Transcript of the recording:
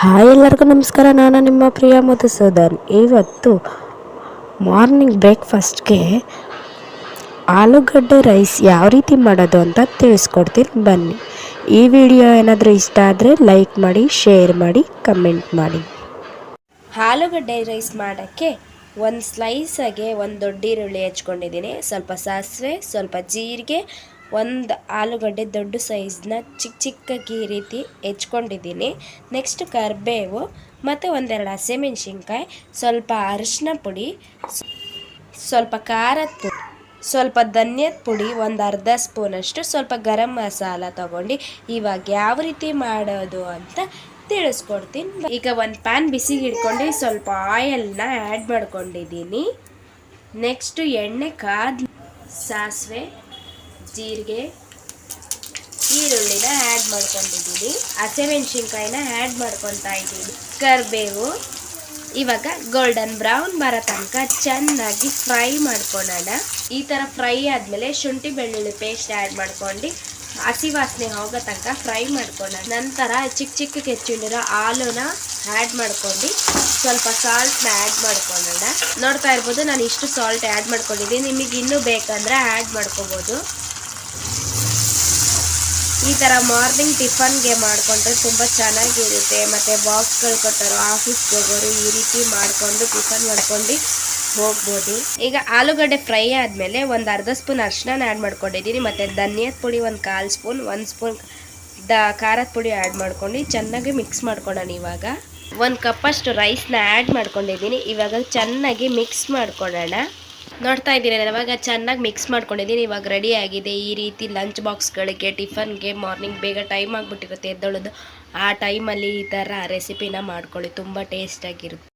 Hi ಎಲ್ಲರಿಗೂ ನಮಸ್ಕಾರ. ನಾನು ನಿಮ್ಮ ಪ್ರಿಯ ಮಧುಸೂದನ್. ಇವತ್ತು ಮಾರ್ನಿಂಗ್ ಬ್ರೇಕ್ಫಾಸ್ಟ್ಗೆ ಆಲೂಗಡ್ಡೆ ರೈಸ್ ಯಾವ ರೀತಿ ಮಾಡೋದು ಅಂತ ತಿಳಿಸ್ಕೊಡ್ತೀನಿ. ಬನ್ನಿ. ಈ ವಿಡಿಯೋ ಏನಾದರೂ ಇಷ್ಟ ಆದರೆ ಲೈಕ್ ಮಾಡಿ ಶೇರ್ ಮಾಡಿ ಕಮೆಂಟ್ ಮಾಡಿ. ಆಲೂಗಡ್ಡೆ ರೈಸ್ ಮಾಡೋಕ್ಕೆ ಒಂದು ಸ್ಲೈಸಾಗೆ ಒಂದು ದೊಡ್ಡ ಈರುಳ್ಳಿ ಹೆಚ್ಕೊಂಡಿದ್ದೀನಿ. ಸ್ವಲ್ಪ ಸಾಸಿವೆ, ಸ್ವಲ್ಪ ಜೀರಿಗೆ ಒಂದು ಆಲೂಗಡ್ಡೆ ದೊಡ್ಡ ಸೈಜ್ನ ಚಿಕ್ಕ ಚಿಕ್ಕಕ್ಕೆ ಈ ರೀತಿ ಹೆಚ್ಕೊಂಡಿದ್ದೀನಿ. ನೆಕ್ಸ್ಟ್ ಕರಿಬೇವು, ಮತ್ತು ಒಂದೆರಡು ಹಸಿಮೆಣ್ಸಿನ್ಕಾಯಿ, ಸ್ವಲ್ಪ ಅರಿಶಿನ ಪುಡಿ, ಸ್ವಲ್ಪ ಖಾರದ ಪುಡಿ, ಸ್ವಲ್ಪ ಧನ್ಯದ ಪುಡಿ, ಒಂದು ಅರ್ಧ ಸ್ಪೂನಷ್ಟು ಸ್ವಲ್ಪ ಗರಂ ಮಸಾಲ ತೊಗೊಂಡು ಇವಾಗ ಯಾವ ರೀತಿ ಮಾಡೋದು ಅಂತ ತಿಳಿಸ್ಕೊಡ್ತೀನಿ. ಈಗ ಒಂದು ಪ್ಯಾನ್ ಬಿಸಿಗೆ ಇಟ್ಕೊಂಡು ಸ್ವಲ್ಪ ಆಯಲ್ನ ಆ್ಯಡ್ ಮಾಡ್ಕೊಂಡಿದ್ದೀನಿ. ನೆಕ್ಸ್ಟು ಎಣ್ಣೆ, ಕಾದ ಸಾಸಿವೆ ಜೀರಿಗೆ, ಈರುಳ್ಳಿನ ಆ್ಯಡ್ ಮಾಡ್ಕೊಂಡಿದ್ದೀನಿ. ಹಸಿಮೆಣ್ಸಿನ್ಕಾಯಿನ ಆ್ಯಡ್ ಮಾಡ್ಕೊತಾ ಇದ್ದೀನಿ. ಕರಿಬೇವು, ಇವಾಗ ಗೋಲ್ಡನ್ ಬ್ರೌನ್ ಬರೋ ತನಕ ಚೆನ್ನಾಗಿ ಫ್ರೈ ಮಾಡ್ಕೊಳ್ಳೋಣ ಈ ಥರ ಫ್ರೈ ಆದಮೇಲೆ ಶುಂಠಿ ಬೆಳ್ಳುಳ್ಳಿ ಪೇಸ್ಟ್ ಆ್ಯಡ್ ಮಾಡ್ಕೊಂಡು ಹಸಿ ವಾಸನೆ ಹೋಗೋ ತನಕ ಫ್ರೈ ಮಾಡ್ಕೊಳ್ಳೋಣ ನಂತರ ಚಿಕ್ಕ ಚಿಕ್ಕ ಕೆಚ್ಚಿಂಡಿರೋ ಹಾಲುನ ಆ್ಯಡ್ ಮಾಡ್ಕೊಂಡು ಸ್ವಲ್ಪ ಸಾಲ್ಟ್ನ ಆ್ಯಡ್ ಮಾಡ್ಕೊಳ್ಳೋಣ ನೋಡ್ತಾ ಇರ್ಬೋದು, ನಾನು ಇಷ್ಟು ಸಾಲ್ಟ್ ಆ್ಯಡ್ ಮಾಡ್ಕೊಂಡಿದ್ದೀನಿ. ನಿಮಗೆ ಇನ್ನೂ ಬೇಕಂದ್ರೆ ಆ್ಯಡ್ ಮಾಡ್ಕೋಬೋದು. ಈ ಥರ ಮಾರ್ನಿಂಗ್ ಟಿಫನ್ಗೆ ಮಾಡಿಕೊಂಡ್ರೆ ತುಂಬ ಚೆನ್ನಾಗಿರುತ್ತೆ. ಮತ್ತು ಬಾಕ್ಸ್ಗಳು ಕೊಟ್ಟರು ಆಫೀಸ್ಗೆ ಹೋಗೋರು ಈ ರೀತಿ ಮಾಡಿಕೊಂಡು ಟಿಫನ್ ಮಾಡ್ಕೊಂಡು ಹೋಗ್ಬೋದು. ಈಗ ಆಲೂಗಡ್ಡೆ ಫ್ರೈ ಆದಮೇಲೆ ಒಂದು ಅರ್ಧ ಸ್ಪೂನ್ ಅರ್ಶಿನ ಆ್ಯಡ್ ಮಾಡ್ಕೊಂಡಿದ್ದೀನಿ. ಮತ್ತು ಧನಿಯದ ಪುಡಿ ಒಂದು ಕಾಲು ಸ್ಪೂನ್, ಒಂದು ಸ್ಪೂನ್ ದ ಖಾರದ ಪುಡಿ ಆ್ಯಡ್ ಮಾಡ್ಕೊಂಡು ಚೆನ್ನಾಗಿ ಮಿಕ್ಸ್ ಮಾಡ್ಕೊಳ್ಳೋಣ ಇವಾಗ. ಒಂದು ಕಪ್ಪಷ್ಟು ರೈಸ್ನ ಆ್ಯಡ್ ಮಾಡ್ಕೊಂಡಿದ್ದೀನಿ. ಇವಾಗ ಚೆನ್ನಾಗಿ ಮಿಕ್ಸ್ ಮಾಡ್ಕೊಳ್ಳೋಣ. ನೋಡ್ತಾ ಇದ್ದೀರಲ್ಲ ಇವಾಗ ಚೆನ್ನಾಗಿ ಮಿಕ್ಸ್ ಮಾಡ್ಕೊಂಡಿದ್ದೀನಿ. ಇವಾಗ ರೆಡಿ ಆಗಿದೆ. ಈ ರೀತಿ ಲಂಚ್ ಬಾಕ್ಸ್ಗಳಿಗೆ ಟಿಫನ್ಗೆ ಮಾರ್ನಿಂಗ್ ಬೇಗ ಟೈಮ್ ಆಗಿಬಿಟ್ಟಿರುತ್ತೆ ಎದ್ದೊಳೋದು. ಆ ಟೈಮಲ್ಲಿ ಈ ಥರ ರೆಸಿಪಿನ ಮಾಡ್ಕೊಳ್ಳಿ. ತುಂಬ ಟೇಸ್ಟಾಗಿರುತ್ತೆ